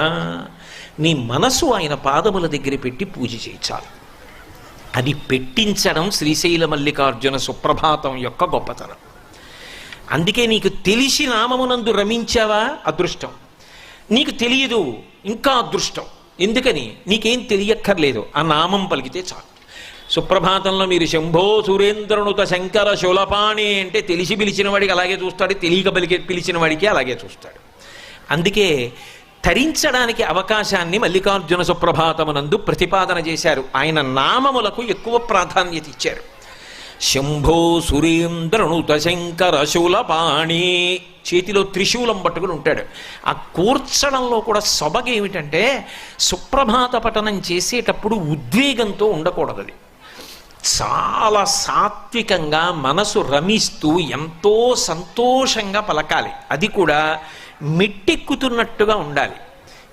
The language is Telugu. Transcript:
ఆ, నీ మనసు ఆయన పాదముల దగ్గర పెట్టి పూజ చేయించాలి. అది పెట్టించడం శ్రీశైల మల్లికార్జున సుప్రభాతం యొక్క గొప్పతనం. అందుకే నీకు తెలిసి నామమునందు రమించావా? అదృష్టం. నీకు తెలియదు ఇంకా అదృష్టం. ఎందుకని? నీకేం తెలియక్కర్లేదు. ఆ నామం పలికితే చాలు. సుప్రభాతంలో మీరు శంభో సురేంద్రనుత శంకర శూలపాణి అంటే తెలిసి పిలిచిన వాడికి అలాగే చూస్తాడు తెలియక పలికి పిలిచిన వాడికి అలాగే చూస్తాడు. అందుకే తరించడానికి అవకాశాన్ని మల్లికార్జున సుప్రభాతమునందు ప్రతిపాదన చేశారు. ఆయన నామములకు ఎక్కువ ప్రాధాన్యత ఇచ్చారు. శంభో సురేంద్రనుత శంకర శూలపాణి చేతిలో త్రిశూలం పట్టుకుని ఉంటాడు. ఆ కూర్చడంలో కూడా సొబగేమిటంటే సుప్రభాత పఠనం చేసేటప్పుడు ఉద్వేగంతో ఉండకూడదు అది. చాలా సాత్వికంగా మనసు రమిస్తూ ఎంతో సంతోషంగా పలకాలి. అది కూడా మిట్టిక్కుతున్నట్టుగా ఉండాలి.